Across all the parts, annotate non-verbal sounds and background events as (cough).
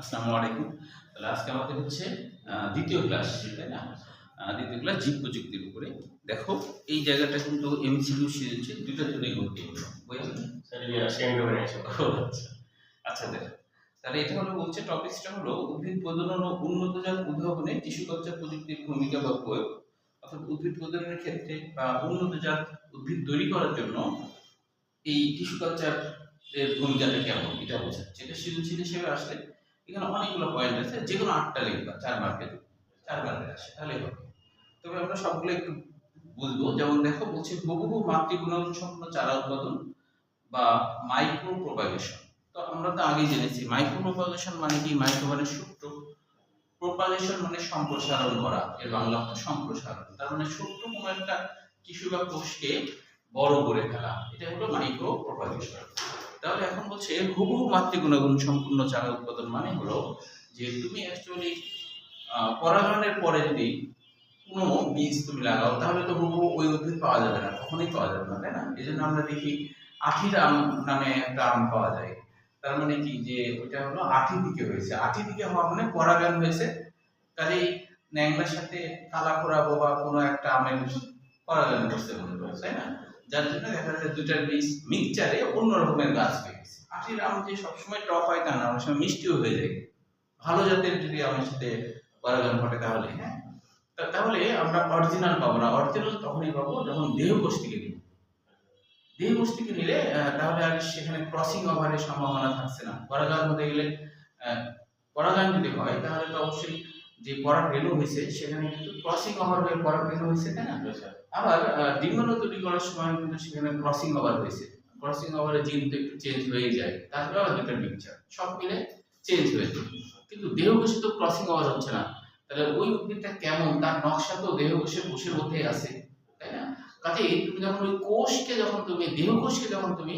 আসসালামু আলাইকুম। তাহলে আজকে আমাদের হচ্ছে দ্বিতীয় ক্লাস তাই না? দ্বিতীয় ক্লাস জীব প্রযুক্তির উপরে। দেখো, এই জায়গাটা কিন্তু এমসিকিউ সিরিজে দুইটার জন্যই গুরুত্বপূর্ণ আচ্ছা আচ্ছা দেখো। তাহলে এটা হলো বলছে টপিকসটা হলো উদ্ভিদ প্রজনন ও উন্নতজাত উদ্ভাবনে টিস্যু কালচার প্রযুক্তির ভূমিকা বা প্রয়োগ, অর্থাৎ উদ্ভিদ প্রজননের ক্ষেত্রে বা উন্নতজাত উদ্ভিদ তৈরি করার জন্য এই টিস্যু কালচার এর ভূমিকাটা কেমন? এটা বোঝাচ্ছে। এটা সৃজনশীল হিসেবে আসলে এখানে অনেকগুলো পয়েন্ট আছে যে কোনো আটটা লিখবা, চার মার্কের চার মার্কের আসে তাহলে হবে। তবে আমরা সবগুলো একটু বুঝব যেমন দেখো, বলছে হুবহু মাতৃগুণন সম্পন্ন চারা উৎপাদন বা মাইক্রো প্রোপাগেশন তো আমরা তো আগেই জেনেছি মাইক্রো প্রোপাগেশন মানে কি? মাইক্রো মানে সূত্র। প্রোপাগেশন মানে সম্প্রসারণ করা, এর বাংলা অর্থ সম্প্রসারণ। তার মানে ছোট্ট কোনো একটা টিস্যু বা কোষকে বড় করে ফেলা। এটা হলো মাইক্রো প্রোপাগেশন তাহলে এখন বলছে হুবহু মাতৃগুণাগুণ সম্পূর্ণ চারা উৎপাদন মানে হলো যে তুমি অ্যাকচুয়ালি পরাগায়নের পরে যদি কোনো বীজ তুমি লাগাও, তাহলে তো হুবহু ওই উদ্ভিদ পাওয়া যাবে না কখনোই পাওয়া যাবে না, তাই না? এই জন্য আমরা দেখি আঠির আম নামে একটা আম পাওয়া যায়। তার মানে কি? যে ওইটা হলো আঠি দিকে হয়েছে। আঠি দিকে হওয়া মানে পরাগায়ন হয়েছে। কাজেই ন্যাংলার সাথে কালা করাবো বা কোনো একটা আমের পরাগায়ন করতে মনে করে, তাই না? যার জন্য দেখা যাচ্ছে দুটার বীজ মিক্সচারে অন্য রকমের গাছ হয়ে গেছে। আম যে সবসময় টক হয় তা না অনেক সময় মিষ্টিও হয়ে যায়। ভালো জাতের যদি আমের সাথে পরাগায়ন ঘটে তাহলে হ্যাঁ? তাহলে আমরা অরিজিনাল পাবো না। অরিজিনাল তখনই পাবো যখন দেহকোষ থেকে নিব। দেহকোষ থেকে নিলে তাহলে আর সেখানে ক্রসিং ওভারের সম্ভাবনা থাকছে না। পরাগায়ন হতে গেলে আহ, পরাগায়ন যদি হয় তাহলে তো অবশ্যই যে পরাগ রেণু হয়েছে সেখানে কিন্তু ক্রসিং ওভার হয়ে পরাগ রেণু হয়েছে তাই না? আবার ডিম্বাণু তৈরি করার সময় কিন্তু সেখানে ক্রসিং ওভার হয়েছে। ক্রসিং ওভারে জিন তো একটু চেঞ্জ হয়ে যায়, তারপরে আবার দুটো মিক্সচার সব মিলে চেঞ্জ হয়ে যায়। কিন্তু দেহকোষে তো ক্রসিং ওভার হচ্ছে না। তাহলে ওই উদ্ভিদটা কেমন? তার নকশা তো দেহকোষের কোষের মধ্যেই আছে, তাই না? কাজেই তুমি যখন ওই কোষকে যখন তুমি, দেহকোষকে যখন তুমি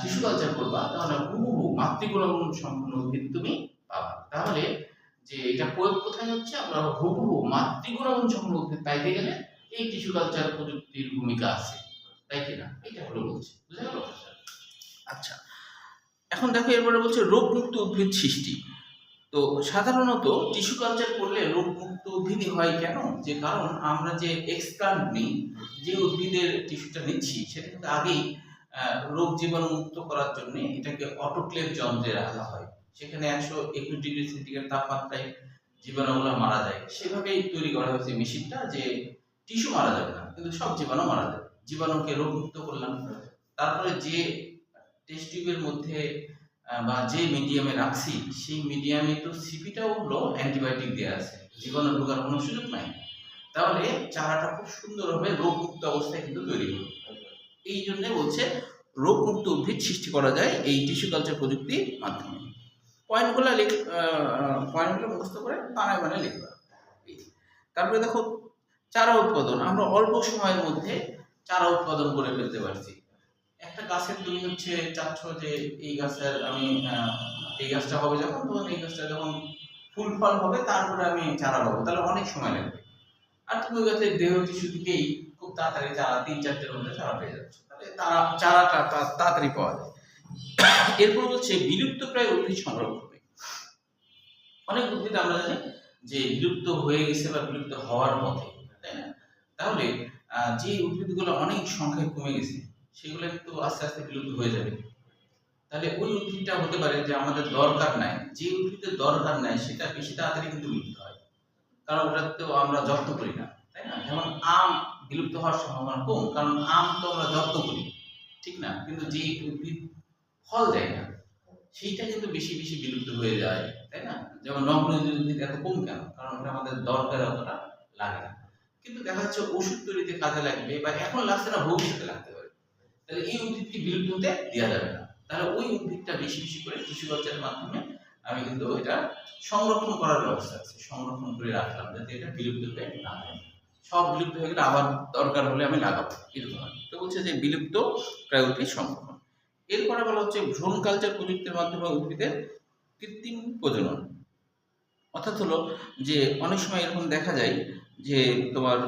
টিস্যু কালচার করবা, তাহলে হুবহু মাতৃগুণাগুণ সম্পূর্ণ উদ্ভিদ তুমি পাবা। তাহলে যে এটা প্রয়োগ কোথায় হচ্ছে? আমরা হুবহু মাতৃগুণাগুণ সম্পূর্ণ উদ্ভিদ পাইতে গেলে এই টিস্যু কালচার প্রযুক্তির ভূমিকা আছে, তাই কিনা এটা হলো বলছে আচ্ছা এখন দেখো এরপরে বলছে রোগমুক্ত উদ্ভিদ সৃষ্টি। তো সাধারণত টিস্যু কালচার করলে রোগমুক্ত উদ্ভিদই হয় কেন? যে কারণ আমরা যে এক্সপ্লান্ট নিই, যে উদ্ভিদের টিস্যুটা নিচ্ছি, সেটা কিন্তু আগেই রোগ জীবাণু মুক্ত করার জন্য এটাকে অটোক্লেভ যন্ত্রে রাখা হয়। সেখানে একশো একুশ ডিগ্রি সেন্টিগ্রেড তাপমাত্রায় জীবাণুগুলো মারা যায়। সেভাবেই তৈরি করা হয়েছে মেশিনটা যে টিস্যু মারা যাবে না, কিন্তু সব জীবাণু মারা যাবে। জীবাণুকে রোগমুক্ত করলাম। তারপরে যে টেস্ট টিউবের মধ্যে বা যে মিডিয়ামে রাখছি, সেই মিডিয়ামে তো সিপিটাও হলো অ্যান্টিবায়োটিক দেওয়া আছে। জীবাণু ঢোকার কোনো সুযোগ নাই। তাহলে চারাটা খুব সুন্দরভাবে রোগমুক্ত অবস্থায় কিন্তু তৈরি হবে। এই জন্য বলছে, রোগমুক্ত উদ্ভিদ সৃষ্টি করা যায় এই টিস্যু কালচার প্রযুক্তির মাধ্যমে। পয়েন্টগুলো লিখ পয়েন্টগুলো মুখস্থ করে বানায় বানায় লিখবা। তারপরে দেখো চারা উৎপাদন, আমরা অল্প সময়ের মধ্যে চারা উৎপাদন করে ফেলতে পারছি। একটা গাছের তুমি হচ্ছে চাচ্ছ যে এই গাছের আমি এই গাছটা হবে যখন, তখন এই গাছটা যখন ফুল ফল হবে, তারপরে আমি চারা পাবো তাহলে অনেক সময় লাগবে। আর তুমি গাছের দেহ টিস্যু থেকেই খুব তাড়াতাড়ি চারা, তিন চারটের মধ্যে চারা পেয়ে যাচ্ছ। তাহলে তারা, চারাটা তাড়াতাড়ি পাওয়া যায়। এরপর হচ্ছে বিলুপ্ত প্রায় উদ্ভিদ সংরক্ষণে। অনেক উদ্ভিদ আমরা জানি যে বিলুপ্ত হয়ে গেছে বা বিলুপ্ত হওয়ার পথে। তাহলে যে উদ্ভিদগুলো অনেক সংখ্যায় কমে গেছে, সেগুলো কিন্তু আস্তে আস্তে বিলুপ্ত হয়ে যাবে। তাহলে ওই উদ্ভিদটা হতে পারে যে আমাদের দরকার নাই, যে উদ্ভিদের দরকার নাই, সেটা বেশি তাড়াতাড়ি কিন্তু বিলুপ্ত হয়। কারণ ওটাতেও আমরা যত্ন করি না, তাই না? যেমন আম বিলুপ্ত হওয়ার সম্ভাবনা কম, কারণ আম তো আমরা যত্ন করি, ঠিক না? কিন্তু যে উদ্ভিদ ফল দেয় না, সেইটা কিন্তু বেশি বেশি বিলুপ্ত হয়ে যায়, তাই না? যেমন নগ্ন উদ্ভিদ এত কম কেন? কারণ ওটা আমাদের দরকার অতটা লাগে না। কিন্তু দেখা যাচ্ছে ওষুধ তৈরিতে কাজে লাগবে বা এখন লাগছে না, ভবিষ্যতে লাগতে পারে। তাহলে এই উদ্ভিদটি বিলুপ্ত হতে দেওয়া যাবে না। তাহলে ওই উদ্ভিদটা বেশি বেশি করে টিস্যু কালচারের মাধ্যমে আমি কিন্তু এটা সংরক্ষণ করার ব্যবস্থা আছে। সংরক্ষণ করে রাখলাম যাতে এটা বিলুপ্ত হয়ে না সব বিলুপ্ত হয়ে গেলে আবার দরকার হলে আমি লাগাবো, এরকম তো বলছে যে বিলুপ্ত প্রায় উদ্ভিদ সংরক্ষণ। এরপরে বলা হচ্ছে ভ্রূণ কালচার প্রযুক্তির মাধ্যমে উদ্ভিদের কৃত্রিম প্রজনন। অর্থাৎ হলো যে অনেক সময় এরকম দেখা যায় যে তোমার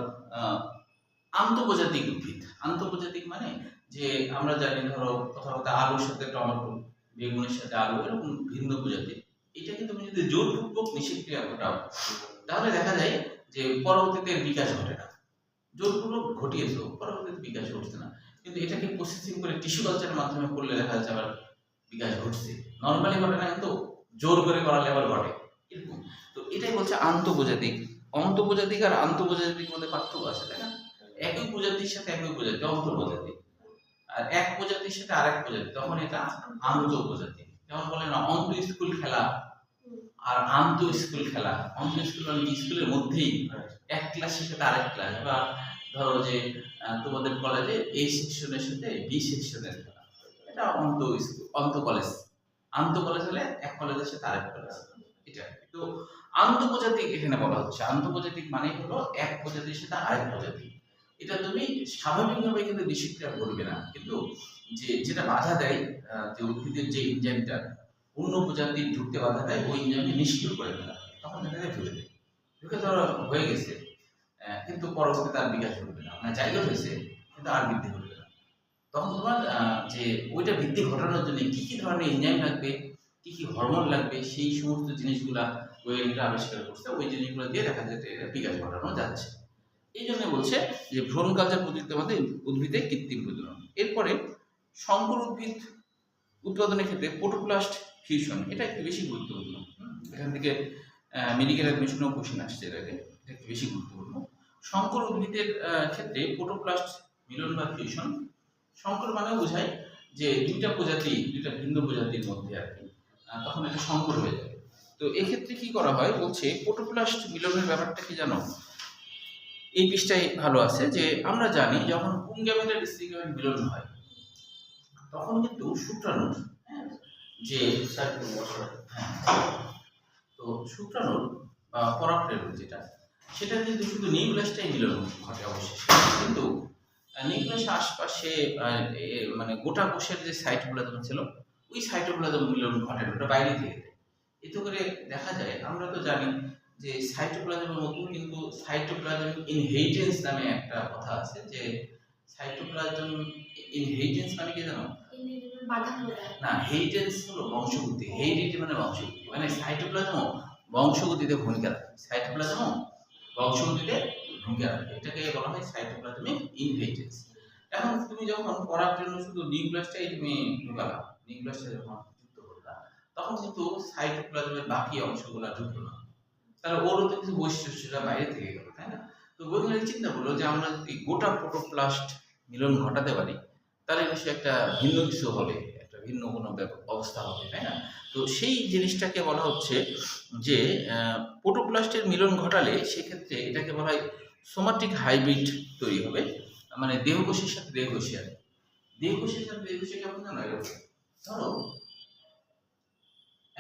আন্তঃপ্রজাতিক উদ্ভিদ। আন্তঃপ্রজাতিক মানে যে আমরা জানি ধরো কথা কথা আলুর সাথে টমেটো, বেগুনের সাথে আলু, এরকম ভিন্ন প্রজাতি। এটা কিন্তু তুমি যদি জোরপূর্বক নিষেধক্রিয়া ঘটাও, তাহলে দেখা যায় যে পরবর্তীতে বিকাশ ঘটে না। জোরপূর্বক ঘটিয়েছো পরবর্তীতে বিকাশ ঘটছে না। কিন্তু এটাকে প্রসেসিং করে টিস্যু কালচারের মাধ্যমে করলে দেখা যাচ্ছে আবার বিকাশ ঘটছে। নর্মালি ঘটে না, কিন্তু জোর করে করালে আবার ঘটে। এরকম। তো এটাই বলছে আন্তঃপ্রজাতিক অন্তঃপ্রজাতিক আর আন্তঃপ্রজাতিক মধ্যে পার্থক্য আছে, তাই না? একই প্রজাতির সাথে একই প্রজাতি অন্তঃপ্রজাতি আর এক প্রজাতির সাথে আরেক প্রজাতি, তখন এটা আন্তঃপ্রজাতি। যেমন বলে না অন্ত স্কুল খেলা আর আন্ত স্কুল খেলা। অন্ত স্কুল মানে স্কুলের মধ্যেই এক ক্লাসের সাথে আরেক ক্লাস বা ধরো যে তোমাদের কলেজে এই সেকশনের সাথে বি সেকশনের খেলা। এটা অন্ত স্কুল অন্ত কলেজ আন্ত কলেজ হলে এক কলেজের সাথে আরেক কলেজ আন্তঃপ্রজাতিক এখানে বলা হচ্ছে। আন্তঃপ্রজাতিক মানে হলো এক প্রজাতির সাথে আরেক প্রজাতি। এটা তুমি স্বাভাবিকভাবে কিন্তু নিষিক্রিয়া করবে না। কিন্তু যে যেটা বাধা দেয় যে উদ্ভিদের যে ইঞ্জাইমটা অন্য প্রজাতির ঢুকতে বাধা দেয়, ওই ইঞ্জাইমকে নিষ্ক্রিয় করে ফেলা, তখন এটাকে ঢুকে দেয়। ঢুকে ধরো হয়ে গেছে। কিন্তু পরবর্তীতে আর বিকাশ ঘটবে না। মানে জায়গা হয়েছে, কিন্তু আর বৃদ্ধি ঘটবে না। তখন তোমার যে ওইটা বৃদ্ধি ঘটানোর জন্য কি কি ধরনের ইঞ্জাইম লাগবে, কি কি হরমোন লাগবে, সেই সমস্ত জিনিসগুলা বৈজ্ঞানিকরা আবিষ্কার করছে, ওই জিনিসগুলো দিয়ে দেখা যাচ্ছে এটা বিকাশ ঘটানো যাচ্ছে। এই জন্য বলছে যে ভ্রূণ কালচার প্রযুক্তির মধ্যে উদ্ভিদে কৃত্রিম প্রজনন। এরপরে সংকর উদ্ভিদ উৎপাদনের ক্ষেত্রে পোটোপ্লাস্ট ফিউশন, এটা একটু বেশি গুরুত্বপূর্ণ। এখান থেকে মেডিকেল অ্যাডমিশনও কোশ্চেন আসছে এর আগে, এটা একটু বেশি গুরুত্বপূর্ণ। সংকর উদ্ভিদের ক্ষেত্রে পোটোপ্লাস্ট মিলন বা ফিউশন, সংকর মানে বোঝায় যে দুইটা প্রজাতি, দুইটা ভিন্ন প্রজাতির মধ্যে আর কি তখন এটা সংকর হয়ে যায়। তো এক্ষেত্রে কি করা হয়? বলছে পোটোপ্লাস্ট মিলনের ব্যাপারটা কি জানো? এই পৃষ্ঠায় ভালো আছে যে আমরা জানি যখন পুংগ্যামেটের স্ত্রী মিলন হয় তখন কিন্তু শুক্রাণুর হ্যাঁ, যে হ্যাঁ, তো শুক্রাণুর বা পরাগরেণু যেটা সেটা কিন্তু শুধু নিউক্লিয়াসটাই মিলন ঘটে অবশেষে। কিন্তু নিউক্লিয়াসের আশপাশে মানে গোটা কোষের যে সাইটোপ্লাজম ছিল ওই সাইটোপ্লাজম মিলন ঘটে ওটা বাইরে থেকে। এতে করে দেখা যায় আমরা তো জানি যে সাইটোপ্লাজমের মতো কিন্তু সাইটোপ্লাজম ইনহেরিটেন্স নামে একটা কথা আছে যে সাইটোপ্লাজম ইনহেরিটেন্স মানে কি জানো? না হেরিটেন্স হলো বংশগতি হেরিটেজ মানে বংশগতি মানে সাইটোপ্লাজম বংশগতিতে ভূমিকা রাখে। সাইটোপ্লাজম বংশগতিতে ভূমিকা রাখে। এটাকে বলা হয় সাইটোপ্লাজমিক ইনহেরিটেন্স এখন তুমি যখন পড়ার জন্য শুধু নিউক্লিয়াসটাই তুমি ঢুকালা নিউক্লিয়াসটা যখন তখন কিন্তু সাইটোপ্লাজমের বাকি অংশগুলো ঢুকলো না। তাহলে ওরও তো কিছু বৈশিষ্ট্যটা বাইরে থেকে গেল, তাই না? তো বৈজ্ঞানিক চিন্তা করল যে আমরা যদি গোটা প্রোটোপ্লাস্ট মিলন ঘটাতে পারি, তাহলে নিশ্চয়ই একটা ভিন্ন কিছু হবে, একটা ভিন্ন কোনো অবস্থা হবে, তাই না? তো সেই জিনিসটাকে বলা হচ্ছে যে প্রোটোপ্লাস্টের মিলন ঘটালে সেক্ষেত্রে এটাকে বলা হয় সোমাটিক হাইব্রিড তৈরি হবে। মানে দেহকোষের সাথে দেহকোষী আর দেহকোষের সাথে দেহকোষী কেমন জানো ধরো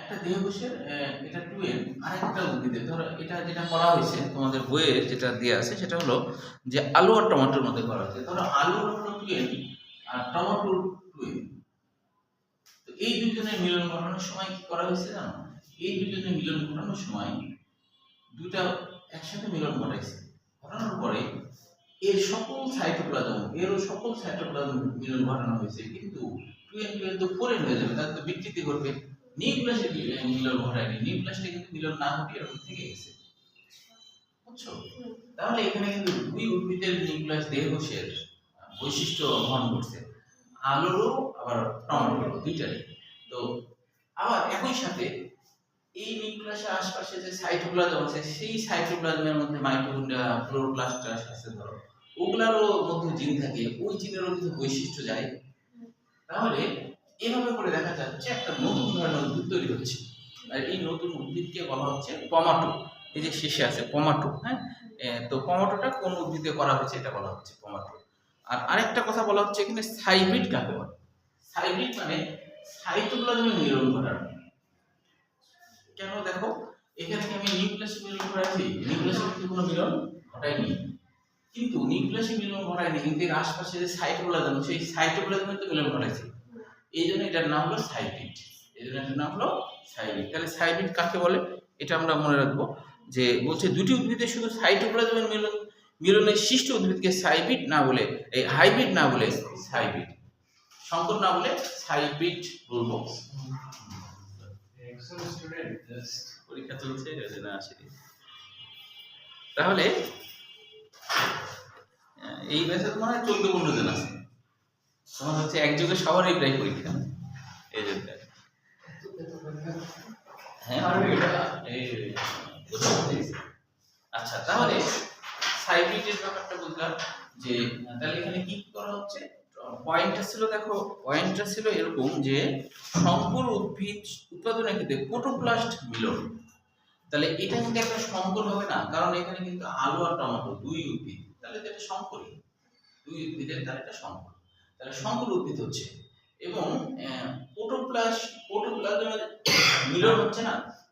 একটা দেহকোষের এটা টুয়েন আর একটা উদ্ভিদের ধরো, এটা যেটা করা হয়েছে, তোমাদের বইয়ে যেটা দেওয়া আছে, সেটা হলো যে আলু আর টমেটোর মধ্যে করা হয়েছে। ধরো, আলু হলো টুয়েন আর টমেটোর টুয়েন তো এই দুজনের মিলন ঘটানোর সময় কি করা হয়েছে জানো? এই দুজনের মিলন ঘটানোর সময় দুটা একসাথে মিলন ঘটাইছে। ঘটানোর পরে এর সকল সাইটোপ্লাজম এরও সকল সাইটোপ্লাজম মিলন ঘটানো হয়েছে। কিন্তু টুয়েন টুয়েন তো ফোরেন হয়ে যাবে তার তো বিকৃতি ঘটবে। নিউক্লিয়াসে মিলন ঘটায়নি নিউক্লিয়াসটা কিন্তু মিলন না এরকম থেকে গেছে। বুঝছ? তাহলে এখানে কিন্তু দুই উদ্ভিদের নিউক্লিয়াস বৈশিষ্ট্য বহন করছে। আলোরও, আবার টমেটোরও দুইটারই। তো আবার একই সাথে এই নিউক্লিয়াসের আশপাশে যে সাইটোপ্লাজম আছে, সেই সাইটোপ্লাজমের মধ্যে মাইটোকন্ড্রিয়া ক্লোরোপ্লাস্ট আছে, ধরো। ওগুলারও মধ্যে জিন থাকে, ওই জিনেরও কিছু বৈশিষ্ট্য যায়। তাহলে এভাবে করে দেখা যাচ্ছে একটা নতুন ধরনের উদ্ভিদ তৈরি হচ্ছে। আর এই নতুন উদ্ভিদকে বলা হচ্ছে পমাটো। এই যে শেষে আছে পমাটো হ্যাঁ? তো পমাটোটা কোন উদ্ভিদে করা হচ্ছে এটা বলা হচ্ছে পমাটো। আর আরেকটা কথা বলা হচ্ছে এখানে সাইব্রিড কাকে বলে? সাইব্রিড মানে সাইটোপ্লাজমের মিলন ঘটানো কেন দেখো, এখানে আমি নিউক্লিয়াস মিলন ঘটাইছি নিউক্লিয়াসে কোনো মিলন ঘটাইনি কিন্তু নিউক্লিয়াসে মিলন ঘটায়নি, কিন্তু এর আশপাশে যে সাইটোপ্লাজম, সেই সাইটোপ্লাজমের তো মিলন ঘটাইছে। এই জন্য এটার নাম হলো সাইব্রিড এই জন্য এটার নাম হলো সাইবিট তাহলে সাইবিট কাকে বলে? এটা আমরা মনে রাখব যে বলছে দুটি উদ্ভিদের শুধু সাইটোপ্লাজমের মিলন মিলনের সৃষ্ট উদ্ভিদকে সাইবিট না বলে এই হাইব্রিড না বলে সাইবিট সংকর না বলে সাইবিট বলব। পরীক্ষা চলছে জন্য আসেনি তাহলে এই ব্যাচে মনে হয় চোদ্দ পনেরো জন আছে। তোমার হচ্ছে একযোগে সবারই প্রায় পরীক্ষা এই জন্য হ্যাঁ আচ্ছা তাহলে সাইব্রিডের ব্যাপারটা বুঝলাম যে তাহলে এখানে কি করা হচ্ছে? পয়েন্টটা ছিল, দেখো পয়েন্টটা ছিল এরকম যে সংকর উদ্ভিদ উৎপাদনের ক্ষেত্রে প্রোটোপ্লাস্ট মিলন। তাহলে এটা কিন্তু একটা সংকর হবে না, কারণ এখানে কিন্তু আলু আর টমেটো দুই উদ্ভিদ। তাহলে তো এটা সংকরই দুই উদ্ভিদের, তাহলে এটা সংকর তাহলে সংকর উদ্ভিদ হচ্ছে। এবং প্রোটোপ্লাস্ট প্রোটোপ্লাজমের মিলন হচ্ছে না।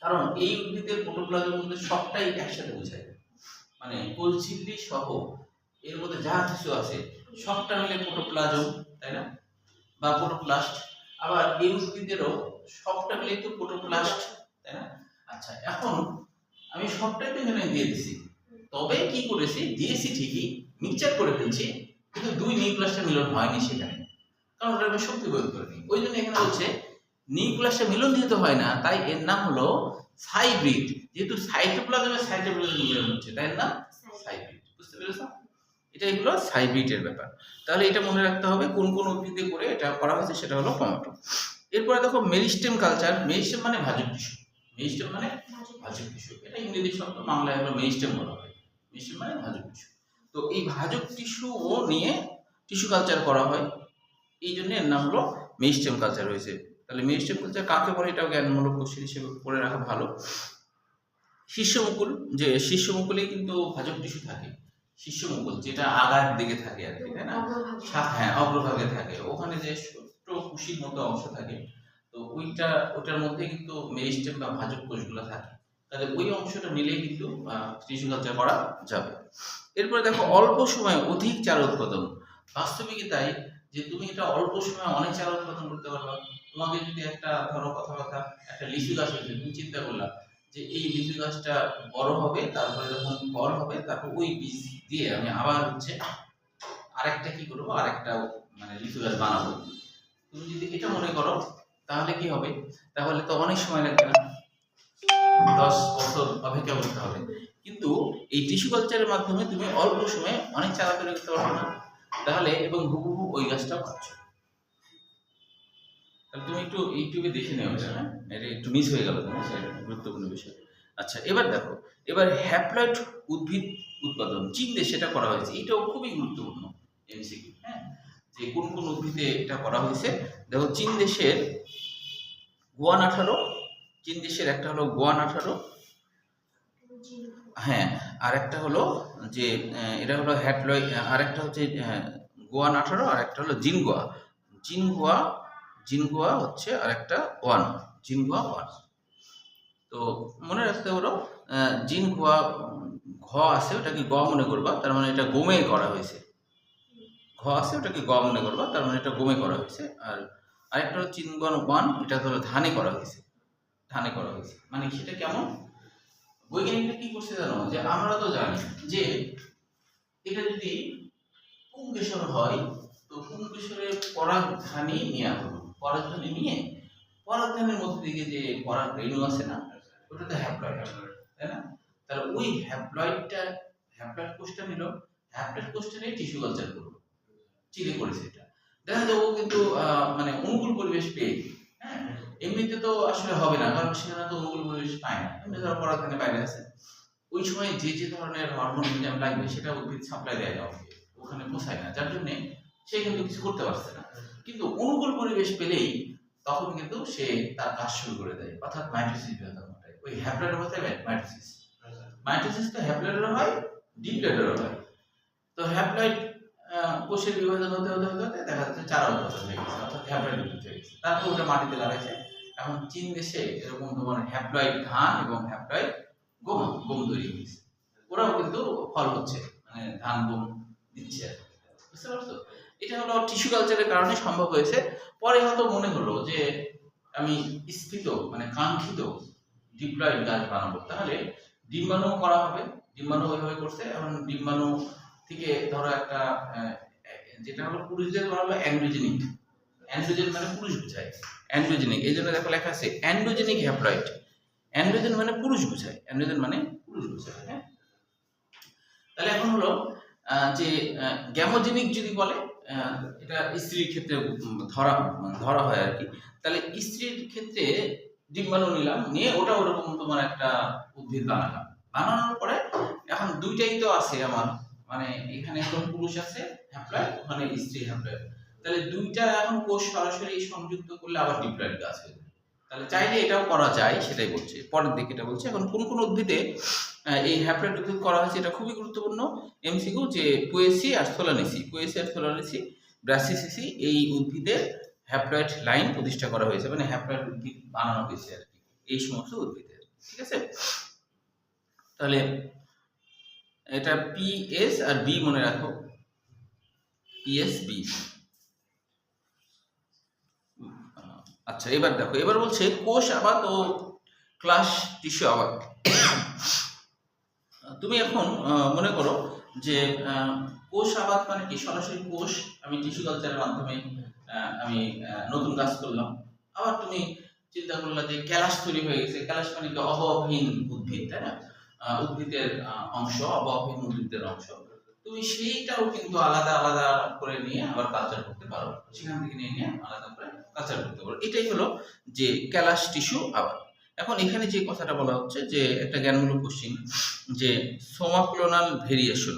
কারণ এই উদ্ভিদের প্রোটোপ্লাজমের মধ্যে সবটাই একসাথে বোঝায়। মানে কোলচিল্লি সহ এর মধ্যে যা কিছু আছে, সবটা মিলে প্রোটোপ্লাজম, তাই না? বা প্রোটোপ্লাস্ট। আবার এই উদ্ভিদেরও সবটা মিলে তো প্রোটোপ্লাস্ট, তাই না? আচ্ছা এখন আমি সবটাই তো এখানে দিয়ে দিছি। তবে কি করেছি? দিয়েছি ঠিকই, মিক্সচার করে ফেলছি। কিন্তু দুই নিউক্লাসটা মিলন হয়নি সেখানে। কারণ ওটা আমি শক্তি প্রয়োগ করিনি। ওই জন্য এখানে হচ্ছে নিউক্লাসটা মিলন যেহেতু হয় না তাই এর নাম হলো সাইব্রিড। যেহেতু সাইটোপ্লাজমের সাইটোপ্লাজম মিলন হচ্ছে তাই এর নাম সাইব্রিড। বুঝতে পেরেছ? এটাই হলো সাইব্রিডের ব্যাপার। তাহলে এটা মনে রাখতে হবে কোন কোন উদ্ভিদে করে এটা করা হয়েছে সেটা হলো টমেটো। এরপরে দেখো মেরিস্টেম কালচার। মেরিস্টেম মানে ভাজক টিস্যু। মেরিস্টেম মানে ভাজক টিস্যু। এটা ইংরেজি শব্দ বাংলায় হলো মেরিস্টেম বলা হয়। মেরিস্টেম মানে ভাজক টিস্যু। তো এই ভাজক টিস্যু নিয়ে টিস্যু কালচার করা হয়। এই জন্য এর নাম হলো মেরিস্টেম কালচার হয়েছে তাহলে মেরিস্টেম কালচার কাকে বলে? এটাও জ্ঞানমূলক কোশ্চেন হিসেবে করে রাখা ভালো। শীর্ষমুকুল যে শীর্ষমুকুলেই কিন্তু ভাজক টিস্যু থাকে। শীর্ষমুকুল যেটা আগার দিকে থাকে আর কি তাই না? হ্যাঁ অগ্রভাগে থাকে। ওখানে যে ছোট্ট কুশির মতো অংশ থাকে। তো ওইটা ওটার মধ্যে কিন্তু মেরিস্টেম বা ভাজক কোষগুলো থাকে। তাহলে ওই অংশটা নিলেই কিন্তু টিস্যু কালচার করা যাবে। এরপরে দেখো অল্প সময়ে অধিক চারা উৎপাদন। বাস্তবিকই তাই যে তুমি এটা অল্প সময়ে অনেক চারা উৎপাদন করতে পারবা। তোমাকে যদি একটা ধরো কথা কথা একটা লিচু গাছ হয়েছে, তুমি চিন্তা করলা যে এই লিচু গাছটা বড় হবে, তারপরে যখন ফল হবে, তারপর ওই বীজ দিয়ে আমি আবার হচ্ছে আরেকটা কি করব, আরেকটা মানে লিচু গাছ বানাবো। তুমি যদি এটা মনে করো, তাহলে কি হবে? তাহলে তো অনেক সময় লাগবে না। দশ বছর অপেক্ষা করতে হবে। কিন্তু এই টিস্যু কালচারের মাধ্যমে তুমি অল্প সময়ে অনেক চারা তৈরি করতে পারবে না। তাহলে এবং হুবহু ওই গাছটা পাচ্ছ তাহলে তুমি একটু ইউটিউবে দেখে নেও এটা হ্যাঁ? এটা একটু মিস হয়ে গেল তোমার, সেটা গুরুত্বপূর্ণ বিষয়। আচ্ছা এবার দেখো, এবার হ্যাপ্লয়েড উদ্ভিদ উৎপাদন, চীন দেশে এটা করা হয়েছে। এটাও খুবই গুরুত্বপূর্ণ এমসিকিউ হ্যাঁ? যে কোন কোন উদ্ভিদে এটা করা হয়েছে। দেখো, চীন দেশের গোয়ান আঠারো চীন দেশের একটা হলো গোয়ান আঠারো হ্যাঁ আর একটা হলো যে এটা হলো হ্যাটলয় আর একটা হচ্ছে গোয়ান আঠারো আর একটা হলো জিনগোয়া জিনগোয়া জিনগোয়া হচ্ছে আর একটা ওয়ান জিনগোয়া ওয়ান। তো মনে রাখতে হলো জিনগোয়া ঘ আছে, ওটাকে গ মনে করবা, তার মানে এটা গোমে করা হয়েছে। ঘ আছে, ওটাকে গ মনে করবা, তার মানে এটা গোমে করা হয়েছে। আর আরেকটা হলো চিনগন ওয়ান, এটা হলো ধানে করা হয়েছে। ধানে করা হয়েছে। মানে সেটা কেমন? বৈজ্ঞানিকরা কি করছে জানো? যে আমরা তো জানি যে এটা যদি পুংকেশর হয়, তো পুংকেশরের পরাগধানী নেওয়া হলো? পরাগধানী নিয়ে? পরাগধানের মধ্যে দিকে যে পরাগ রেণু আছে না, ওটা তো হ্যাপ্লয়েড তাই না? তাহলে ওই হ্যাপ্লয়েডটা হ্যাপ্লয়েড কোষটা নিল হ্যাপ্লয়েড কোষটা নিয়ে টিস্যু কালচার করল। চিলি করেছে এটা। দেখা যায় ও কিন্তু মানে অনুকূল পরিবেশ পেয়ে এমনিতে তো আসলে হবে না, কারণ সেখানে তো অনুকূল পরিবেশ পায় না। ধরো বাইরে আছে। ওই সময় যে যে ধরনের হরমোন ভিটামিন লাগবে, সেটা উদ্ভিদ সাপ্লাই দেয় না ওখানে পোষায় না, যার সে কিন্তু কিছু করতে পারছে না। কিন্তু অনুকূল পরিবেশ পেলেই তখন কিন্তু সে তার কাজ শুরু করে দেয়। অর্থাৎ মাইটোসিস বিভাজন ঘটায় ওই হ্যাপ্লয়েড অবস্থায় মাইটোসিস মাইটোসিস তো হয় ডিপ্লয়েডেরও হয়। তো হ্যাপ্লয়েড কোষের বিভাজন হতে হতে হতে দেখা যাচ্ছে চারা উৎপাদন হয়ে গেছে। হ্যাপ্লয়েড হয়ে তারপর ওটা মাটিতে লাগাইছে। এখন চীন দেশে এরকম তোমার হ্যাপ্লয়েড ধান এবং হ্যাপ্লয়েড গম গম তৈরি হয়েছে। ওরাও কিন্তু ফল হচ্ছে মানে ধান, গম দিচ্ছে বুঝতে পারছ? এটা হলো টিস্যু কালচারের কারণে সম্ভব হয়েছে। পরে হয়তো মনে হলো যে আমি স্থিত মানে কাঙ্ক্ষিত ডিপ্লয়েড গাছ বানাবো। তাহলে ডিম্বাণু করা হবে। ডিম্বাণু ওইভাবে করছে। এখন ডিম্বাণু থেকে ধরো একটা যেটা হলো পুরুষদের করা হলো অ্যান্ড্রোজেনিক। অ্যান্ড্রোজেন মানে পুরুষ বোঝায়। অ্যান্ড্রোজেনিক এই জন্য দেখো লেখা আছে অ্যান্ড্রোজেনিক হ্যাপ্লয়েড অ্যান্ড্রোজেন মানে পুরুষ বোঝায়। অ্যান্ড্রোজেন মানে পুরুষ বোঝায় হ্যাঁ? তাহলে এখন হলো যে গ্যামোজেনিক যদি বলে এটা স্ত্রীর ক্ষেত্রে ধরা ধরা হয় আর কি। তাহলে স্ত্রীর ক্ষেত্রে ডিম্বাণু নিলাম, নিয়ে ওটা ওরকম তোমার একটা উদ্ভিদ বানালাম। বানানোর পরে এখন দুইটাই তো আছে আমার। মানে এখানে এখন পুরুষ আছে হ্যাপ্লয়েড ওখানে স্ত্রী হ্যাপ্লয়েড তাহলে দুইটা এখন কোষ সরাসরি সংযুক্ত করলে আবার ডিপ্লয়েড গাছ হয়ে তাহলে চাইলে এটাও করা যায়, সেটাই বলছে। পরের দিকে এটা বলছে। এখন কোন কোন উদ্ভিদে এই হ্যাপ্লয়েড উদ্ভিদ করা হয়েছে এটা খুবই গুরুত্বপূর্ণ। এমসিকিউ যে পোয়েসি আর সোলানিসি, পোয়েসি আর সোলানিসি, ব্রাসিসিসি, এই উদ্ভিদের হ্যাপ্লয়েড লাইন প্রতিষ্ঠা করা হয়েছে। মানে হ্যাপ্লয়েড উদ্ভিদ বানানো হয়েছে আর কি, এই সমস্ত উদ্ভিদের। ঠিক আছে? তাহলে এটা পিএস আর বি মনে রাখো। পিএস বি আচ্ছা এবার দেখো, এবার বলছে, কোষ আবাদ ও ক্লাস টিস্যু আবাদ। তুমি এখন মনে করো যে কোষ আবাদ মানে কি? সরাসরি কোষ, আমি টিস্যু কালচারের মাধ্যমে আমি নতুন কাজ করলাম। আবার তুমি চিন্তা করলা যে ক্যালাস তৈরি হয়ে গেছে। ক্যালাস মানে কি? অভাবহীন উদ্ভিদ, তাই না? উদ্ভিদের অংশ অভাবহীন উদ্ভিদের অংশ। তুমি সেইটাও কিন্তু আলাদা আলাদা করে নিয়ে আবার কালচার করতে পারো। সেখান থেকে নিয়ে নিয়ে আলাদা করে কালচার করতে পারো। এটাই হলো যে ক্যালাস টিস্যু আবার। এখন এখানে যে কথাটা বলা হচ্ছে যে একটা জ্ঞানমূলক কোশ্চিন যে সোমাক্লোনাল ভেরিয়েশন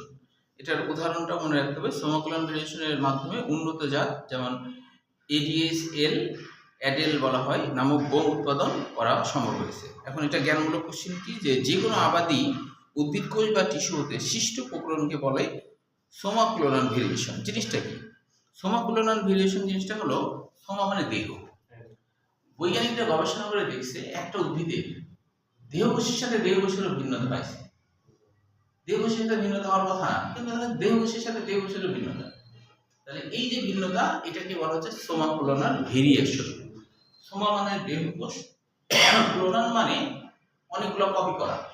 এটার উদাহরণটা মনে রাখতে হবে। সোমাক্লোনাল ভেরিয়েশনের মাধ্যমে উন্নত জাত, যেমন এডিএস এল অ্যাডেল বলা হয়, নামক গম উৎপাদন করা সম্ভব হয়েছে। এখন এটা জ্ঞানমূলক কোশ্চিন কি? যে যে কোনো আবাদি উদ্ভিদ কোষ বা টিস্যু হতে সৃষ্ট প্রকরণকে বলে সোমাক্লোনাল ভেরিয়েশন। জিনিসটা কি? সোমাক্লোনাল ভেরিয়েশন জিনিসটা হলো সোমা মানে দেহ। বৈজ্ঞানিকরা গবেষণা করে দেখছে, একটা উদ্ভিদের দেহকোষের সাথে দেহকোষেরও ভিন্নতা পাইছে। দেহকোষের সাথে ভিন্নতা হওয়ার কথা না, কিন্তু দেহকোষের সাথে দেহকোষেরও ভিন্নতা। তাহলে এই যে ভিন্নতা, এটাকে বলা হচ্ছে সোমাক্লোনাল ভেরিয়েশন। সোমা মানে দেহকোষ (coughs) ক্লোনাল মানে অনেকগুলো কপি করা।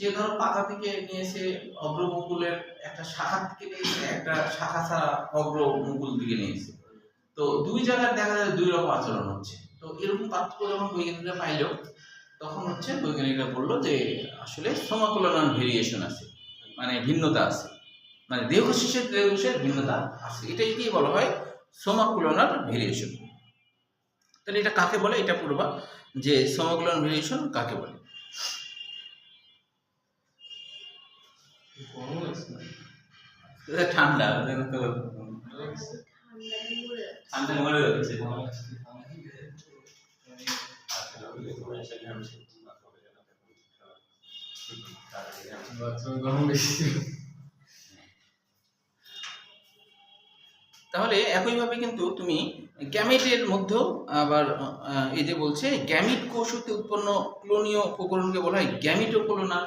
যে ধরো পাতা থেকে নিয়েছে অগ্রমুকুলের একটা শাখা থেকে নিয়েছে, একটা শাখা ছাড়া অগ্রমুকুল দিকে নিয়েছে। তো দুই জায়গায় দেখা যায় দুই রকম আচরণ হচ্ছে। তো এরকম পার্থক্য যখন বৈজ্ঞানিকরা পাইল, তখন হচ্ছে বৈজ্ঞানিকরা বলল যে আসলে সমাকুলনাল ভেরিয়েশন আছে মানে ভিন্নতা আছে। মানে দেহকোষের দেহকোষের ভিন্নতা আছে। এটাই কি বলা হয়? সমাকুলনাল ভেরিয়েশন তাহলে এটা কাকে বলে? এটা পড়বা যে সমাকুলনাল ভেরিয়েশন কাকে বলে এটা ঠান্ডা তাহলে একইভাবে কিন্তু তুমি গ্যামেটের মধ্যেও আবার এই যে বলছে, গ্যামিট কোষ হতে উৎপন্ন ক্লোনীয় উপকরণকে বলা হয় গ্যামিটো ক্লোনাল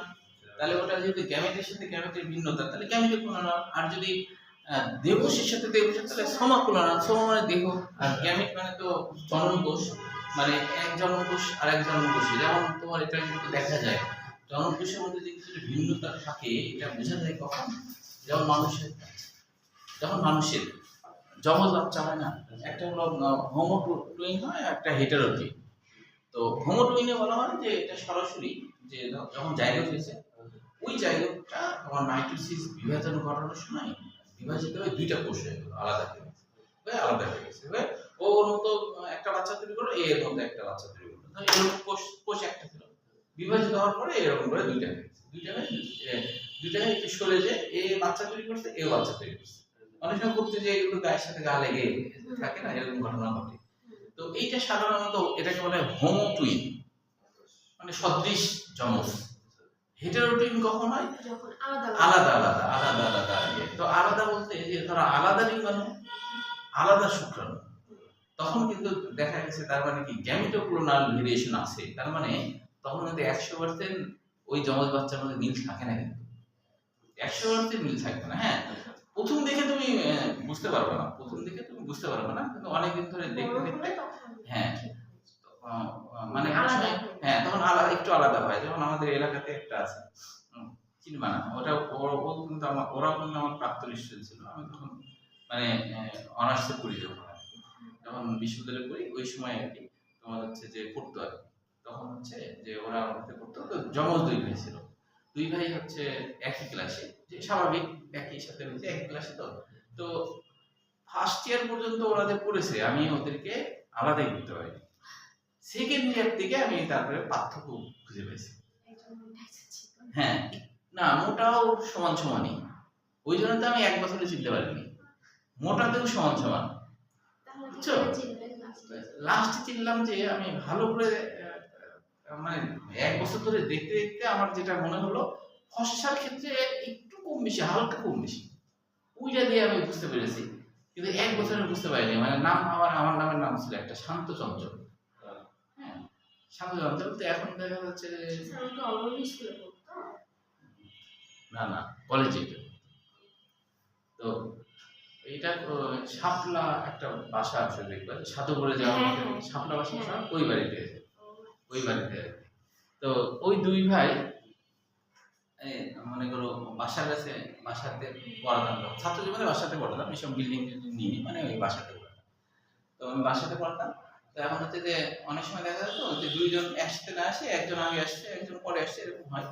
তাহলে ওটা যদি গ্যামেটের সাথে গ্যামেটের ভিন্নতা, তাহলে গ্যামিটো ক্লোনাল আর যদি দেহকোষের সাথে দেহকোষের, তাহলে সোমা ক্লোনাল সোমা মানে দেহ। আর গ্যামিট মানে তো জনন কোষ মানে এক জনন কোষ আর এক জনন কোষে যেমন তোমার এটা কিন্তু দেখা যায় জনন কোষের মধ্যে যে কিছু ভিন্নতা থাকে, এটা বোঝা যায় কখন? যেমন মানুষের যখন মানুষের জমজ বাচ্চা হয় না, একটা হলো হোমোটুইন হয় একটা হেটারোটুইন তো হোমোটুইনে বলা হয় যে এটা সরাসরি, যে যখন জায়গা হয়েছে ওই জায়গাটা তোমার মাইটোসিস বিভাজন ঘটানোর সময় বিভাজিত হয়ে দুইটা কোষ হয়ে গেল, আলাদা হয়ে গেছে। আলাদা হয়ে গেছে। ও ওর মতো একটা বাচ্চা তৈরি করল এর মতো একটা বাচ্চা তৈরি করল। এরকম কোষ কোষ একটা ছিল। বিভাজিত হওয়ার পরে এরকম করে দুইটা হয়ে গেছে। দুইটা হয়ে দুইটা একটু সরে যে এ বাচ্চা তৈরি করছে এ বাচ্চা তৈরি করছে। অনেক সময় করতে যে এগুলো গায়ের সাথে গা লেগে থাকে না, এরকম ঘটনা ঘটে। তো এইটা সাধারণত এটাকে বলে হোমো টুইন মানে সদৃশ যমজ হেটারোটুইন কখন হয়? আলাদা আলাদা। আলাদা আলাদা। তো আলাদা বলতে যে ধরো আলাদা লিঙ্গাণু আলাদা শুক্রাণু। তখন কিন্তু দেখা গেছে তার মানে কি? গ্যামিটোক্লোনাল ভেরিয়েশন আছে। তার মানে তখন কিন্তু একশো পার্সেন্ট ওই যমজ বাচ্চার মধ্যে মিল থাকে না কিন্তু। একশো পার্সেন্ট মিল থাকবে না হ্যাঁ? প্রথম দেখে তুমি আহ, বুঝতে পারবে না। প্রথম দেখে তুমি বুঝতে পারবে না কিন্তু অনেকদিন ধরে দেখতে দেখতে হ্যাঁ। মানে আলাদা হ্যাঁ। তখন আলাদা একটু আলাদা হয়। যেমন আমাদের এলাকাতে একটা আছে। চিনবা না। ওটা ও- কিন্তু আমার ওরাও কিন্তু আমার প্রাক্তন স্টুডেন্ট ছিল। আমি তখন মানে অনার্সে পড়ি যখন যখন বিশ্ববিদ্যালয়ে পড়ি ওই সময় আর কি তোমার হচ্ছে যে পড়তো আর। তখন হচ্ছে যে ওরা সাথে পড়তো। তো জমজ দুই ভাই ছিল। দুই ভাই হচ্ছে একই ক্লাসে যে স্বাভাবিক একই সাথে হচ্ছে একই ক্লাসে তো। তো ফার্স্ট ইয়ার পর্যন্ত ওরা যে পড়েছে আমি ওদেরকে আলাদাই করতে পারিনি। সেকেন্ড ইয়ার থেকে আমি তারপরে পার্থক্য খুঁজে ছিল। হ্যাঁ না মোটাও সমান সমানই। ওই জন্য তো আমি এক বছরে চিনতে পারিনি। মোটাতেও সমান সমান। বুঝছ? লাস্টে? চিনলাম যে আমি ভালো করে মানে এক বছর ধরে দেখতে দেখতে আমার যেটা মনে হলো ফসার ক্ষেত্রে একটু কম বেশি হালকা কম বেশি। ওইটা দিয়ে আমি বুঝতে পেরেছি। কিন্তু এক বছরে বুঝতে পারিনি। মানে নাম আমার আমার নামের নাম ছিল একটা শান্ত চঞ্চল। তো এখন দেখা যাচ্ছে। না না কলেজে তো আহ, শাপলা একটা বাসা আছে সাধুপুরে যাওয়া হ্যাঁ, হ্যাঁ। শাপলা বাসা হ্যাঁ। ওই বাড়িতে ওই বাড়িতে তো ওই দুই ভাই মনে করো বাসার কাছে বাসাতে পড়াতাম। ছাত্র জীবনে বাসাতে পড়তাম এইসব বিল্ডিং নিয়ে মানে ওই বাসাতে পড়তাম তো আমি বাসাতে পড়তাম তো এখন হচ্ছে যে অনেক সময় দেখা যেত যে দুইজন একসাথে না আসে একজন আগে আসছে একজন পরে আসছে এরকম হয়।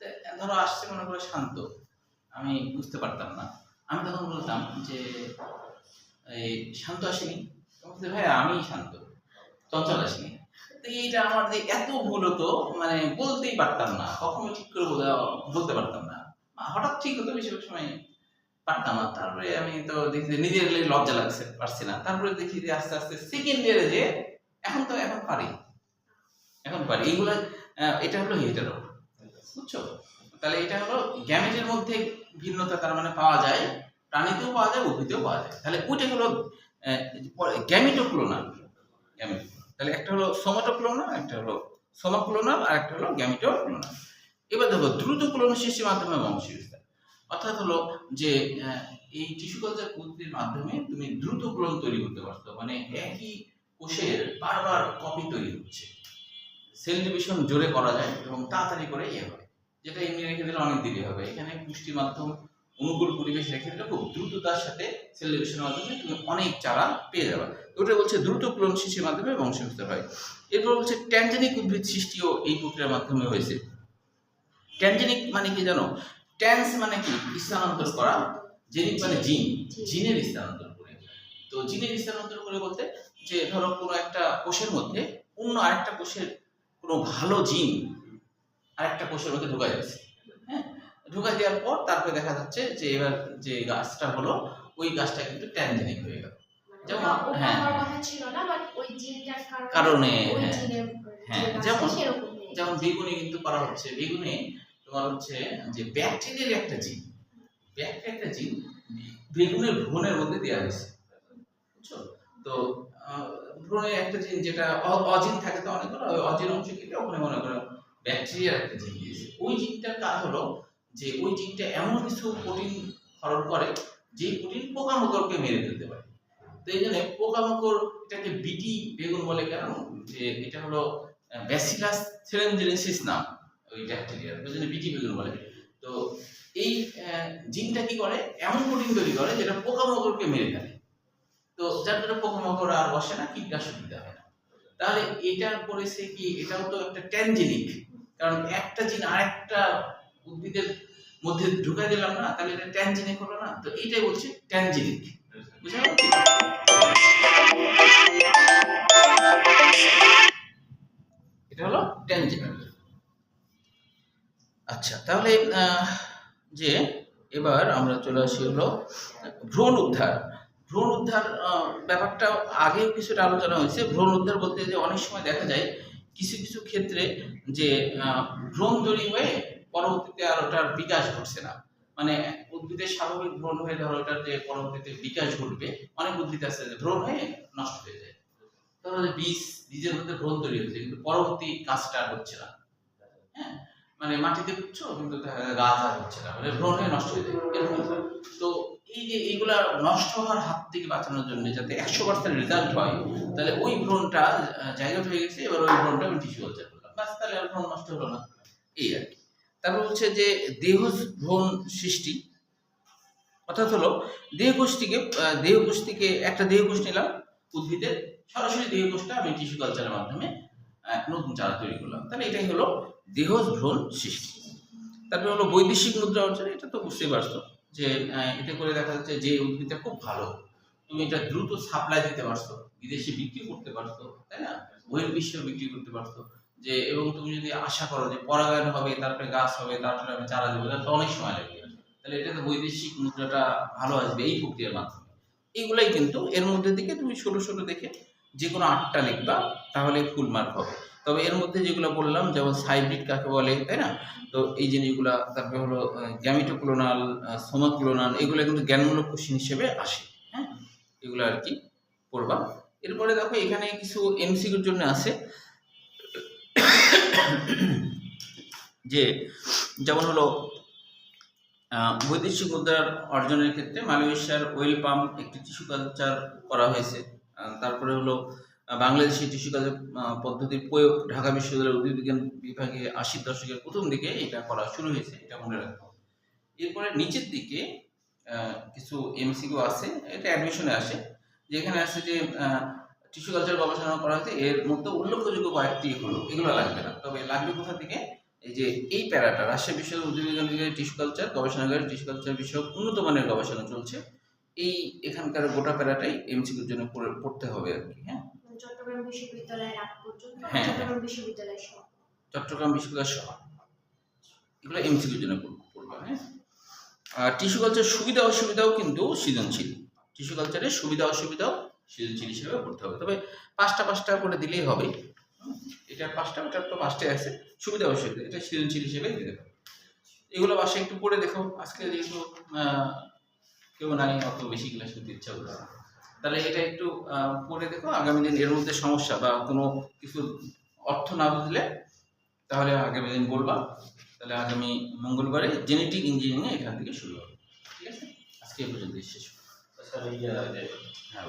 তো ধরো আসছে মনে করো শান্ত আমি বুঝতে পারতাম না। আমি তখন বলতাম যে এই শান্ত আসেনি? বলছে, ভাই আমি শান্ত চঞ্চল আসেনি। তো এইটা আমার যে এত ভুল হতো মানে বলতেই পারতাম না। কখনো ঠিক করে বলতে পারতাম না। হঠাৎ ঠিক হতো বেশিরভাগ সময়। পারতাম না তারপরে আমি তো দেখি নিজের লজ্জা লাগছে, পারছি না। তারপরে দেখি যে আস্তে আস্তে সেকেন্ড ইয়ারে যে এখন তো, এখন পারি। এখন পারি। এইগুলা এটা হলো হেটারো বুঝছ? তাহলে এটা হলো গ্যামেটের মধ্যে ভিন্নতা তার মানে পাওয়া যায়, প্রাণীতেও পাওয়া যায়, উদ্ভিদেও পাওয়া যায়। তাহলে ওইটা হলো গ্যামিটোক্লোনাল গ্যামিট তাহলে একটা হলো সোমাটোক্লোনাল একটা হলো সোমাক্লোনাল আর একটা হলো গ্যামিটোক্লোনাল এবার দেখো দ্রুত ক্লোন সৃষ্টির মাধ্যমে বংশ বিস্তার অর্থাৎ হলো যে এই টিস্যু কালচার পদ্ধতির মাধ্যমে তুমি দ্রুত ক্লোন তৈরি করতে পারছ। মানে একই কোষের বারবার কপি তৈরি হচ্ছে। সেল ডিভিশন জোরে করা যায় এবং তাড়াতাড়ি করে ইয়ে হয়। যেটা এমনি রেখে দিলে অনেক দেরি হবে। এখানে পুষ্টি মাধ্যম, অনুকূল পরিবেশ রেখে দিলে খুব দ্রুততার সাথে সেল ডিভিশনের মাধ্যমে তুমি অনেক চারা পেয়ে যাবে। ওটা বলছে দ্রুত ক্লোন সৃষ্টির মাধ্যমে বংশ বিস্তার হয়। এরপর বলছে ট্যানজেনিক উদ্ভিদ সৃষ্টিও এই প্রক্রিয়ার মাধ্যমে হয়েছে। ট্যানজেনিক মানে কি জানো? ট্যান্স মানে কি? স্থানান্তর করা। জেনিক মানে জিন জিনের স্থানান্তর করে। তো জিনের স্থানান্তর করে বলতে যে ধরো কোনো একটা কোষের মধ্যে অন্য আরেকটা কোষের কোনো ভালো জিন আরেকটা কোষের মধ্যে ঢুকাই যাচ্ছে হ্যাঁ? ঢুকাই দেওয়ার পর তারপরে দেখা যাচ্ছে যে এবার যে গাছটা হলো ওই গাছটা কিন্তু ট্যানজেনিক হয়ে গেল। মানে যেমন, হ্যাঁ। কারণে হ্যাঁ। হ্যাঁ, যেমন- যেমন বেগুনে কিন্তু করা হচ্ছে। বেগুনে তোমার হচ্ছে যে ব্যাকটেরিয়ার একটা জিন। ব্যাকটেরিয়ার একটা জিন বেগুনের ভ্রূণের মধ্যে দেওয়া হয়েছে। বুঝছ? তো ভ্রূণের একটা জিন যেটা অজিন থাকে তো অনেকগুলো অজিন অংশ কেটে ওখানে মনে করো ব্যাকটেরিয়ার একটা জিন দিয়েছে। ওই জিনটার কাজ হলো যে ওই জিনটা এমন কিছু প্রোটিন ক্ষরণ করে যে প্রোটিন পোকামাকড়কে মেরে ফেলতে পারে। তো এই জন্য পোকামাকড় এটাকে বিটি বেগুন বলে কেন? যে এটা হলো ব্যাসিলাস থেরেঞ্জেনেসিস নাম। ওই ব্যাকটেরিয়া জন্য বিটি বেগুন বলে। তো এই জিনটা কি করে? এমন প্রোটিন তৈরি করে যেটা পোকামাকড়কে মেরে ফেলে। তো যার জন্য পোকামাকড় আর বসে না, কীটনাশক দিতে হয় না। তাহলে এটা করেছে কি? এটাও তো একটা ট্যানজেনিক কারণ একটা জিন আরেকটা উদ্ভিদের মধ্যে ঢুকাই দিলাম না, তাহলে এটা ট্যানজেনিক হলো না। তো এইটাই বলছে ট্যানজেনিক বুঝা এটা হলো ট্যানজেনিক আচ্ছা তাহলে যে এবার আমরা চলে আসি হলো ভ্রূণ উদ্ধার। ভ্রূণ উদ্ধার ব্যাপারটা আগেও কিছুটা আলোচনা হয়েছে। ভ্রূণ উদ্ধার বলতে যে অনেক সময় দেখা যায় কিছু কিছু ক্ষেত্রে যে ভ্রূণ তৈরি হয়ে পরবর্তীতে আর ওটার বিকাশ ঘটছে না। মানে উদ্ভিদের স্বাভাবিক ভ্রূণ হয়ে ধরো ওটার যে পরবর্তীতে বিকাশ ঘটবে, অনেক উদ্ভিদ আছে যে ভ্রূণ হয়ে নষ্ট হয়ে যায়। ধরো যে বীজ, বীজের মধ্যে ভ্রূণ তৈরি হচ্ছে কিন্তু পরবর্তী কাজটা আর হচ্ছে না। হ্যাঁ? মানে মাটিতে পুচ্ছো কিন্তু গাছ আর হচ্ছে না মানে ভ্রূণ হয়ে নষ্ট হয়ে যায় এরকম তো এই যে এইগুলা নষ্ট হওয়ার হাত থেকে বাঁচানোর জন্য যাতে একশো পার্সেন্ট রেজাল্ট হয় তাহলে ওই ভ্রূণটা জায়গা হয়ে গেছে এবার ওই ভ্রূণটা আমি টিস্যু কালচার করলাম। বাস তাহলে আর ভ্রূণ নষ্ট হলো না। এই আর কি। তারপর হচ্ছে যে দেহ ভ্রূণ সৃষ্টি অর্থাৎ হলো দেহকোষ থেকে আহ, দেহকোষ থেকে একটা দেহকোষ নিলাম উদ্ভিদের সরাসরি দেহকোষটা আমি টিস্যু কালচারের মাধ্যমে নতুন চারা তৈরি করলাম। তাহলে এটাই হলো দেহ ভ্রূণ সৃষ্টি। তারপরে হলো বৈদেশিক মুদ্রা অর্জন, এটা তো বুঝতেই পারছ যে এতে করে দেখা যাচ্ছে যে উদ্ভিদটা খুব ভালো। তুমি এটা দ্রুত সাপ্লাই দিতে পারছ, বিদেশে বিক্রি করতে পারছ, তাই না? বহির্বিশ্বে বিক্রি করতে পারছ। যে, এবং তুমি যদি আশা করো যে পরাগায়ন হবে, তারপরে গাছ হবে, তারপরে আমি চারা দেবো, তাহলে অনেক সময় লাগবে তাহলে এটা তো বৈদেশিক মুদ্রাটা ভালো আসবে এই প্রক্রিয়ার মাধ্যমে। এইগুলাই কিন্তু এর মধ্যে থেকে তুমি ছোট ছোট দেখে যে কোনো আটটা লিখবা, তাহলে ফুল মার্ক হবে। তবে এর মধ্যে যেগুলো বললাম, যেমন সাইব্রিড কাকে বলে, তাই না? তো এই জিনিসগুলা, তারপরে হলো গ্যামিটোক্লোনাল সোমাক্লোনাল এগুলো কিন্তু জ্ঞানমূলক কোশ্চিন হিসেবে আসে হ্যাঁ? এগুলো আর কি পড়বা। এরপরে দেখো, এখানে কিছু এমসিকিউর জন্য আছে। যে, যেমন হলো বৈদেশিক মুদ্রার অর্জনের ক্ষেত্রে মালয়েশিয়ার ওয়েল পাম্প একটি টিস্যু কালচার করা হয়েছে। তারপরে হলো বাংলাদেশি টিস্যু কালচার পদ্ধতির প্রয়োগ ঢাকা বিশ্ববিদ্যালয়ের উদ্ভিদ বিজ্ঞান বিভাগে আশির দশকের প্রথম দিকে এটা করা শুরু হয়েছে, এটা মনে রাখতে হবে। এরপরে নিচের দিকে কিছু এমসিকিউ আছে, এটা অ্যাডমিশনে আসে, যেখানে আছে যে টিস্যু কালচার গবেষণা করা হয়েছে, এর মধ্যে উল্লেখযোগ্য কয়েকটি হলো, এগুলো লাগবে না, তবে লাগবে কোথা থেকে? এই যে, এই প্যারাটা, রাজশাহী বিশ্ববিদ্যালয় উদ্ভিদ বিজ্ঞান টিস্যু কালচার গবেষণাগারে টিস্যু কালচার বিষয়ক উন্নত মানের গবেষণা চলছে, এই এখানকার গোটা প্যারাটাই এমসিকিউর জন্য পড়তে হবে আর কি হ্যাঁ? বিশ্ববিদ্যালয়ের আগ পর্যন্ত হ্যাঁ। চট্টগ্রাম বিশ্ববিদ্যালয় সহ। চট্টগ্রাম বিশ্ববিদ্যালয় সহ। এগুলো এমসিকিউর জন্য পড়বা হ্যাঁ। আর টিস্যু কালচার সুবিধা অসুবিধাও কিন্তু সৃজনশীল। টিস্যু কালচারের সুবিধা অসুবিধাও সৃজনশীল হিসেবে পড়তে হবে। তবে পাঁচটা পাঁচটা করে দিলেই হবে। এটা পাঁচটা ওটার তো পাঁচটাই আছে। সুবিধা অসুবিধা এটা সৃজনশীল হিসেবে দিতে হবে। এগুলো বাসায় একটু পড়ে দেখো। আজকে যেহেতু আহ, কেউ নাই অত বেশি ক্লাস করতে ইচ্ছা করছে না। তাহলে এটা একটু পড়ে দেখো আগামী দিন এর মধ্যে সমস্যা বা কোনো কিছু অর্থ না বুঝলে তাহলে আগামী দিন বলবা। তাহলে আগামী মঙ্গলবারে জেনেটিক ইঞ্জিনিয়ারিং এখান থেকে শুরু হবে। ঠিক আছে? আজকে এই পর্যন্ত শেষ। হ্যাঁ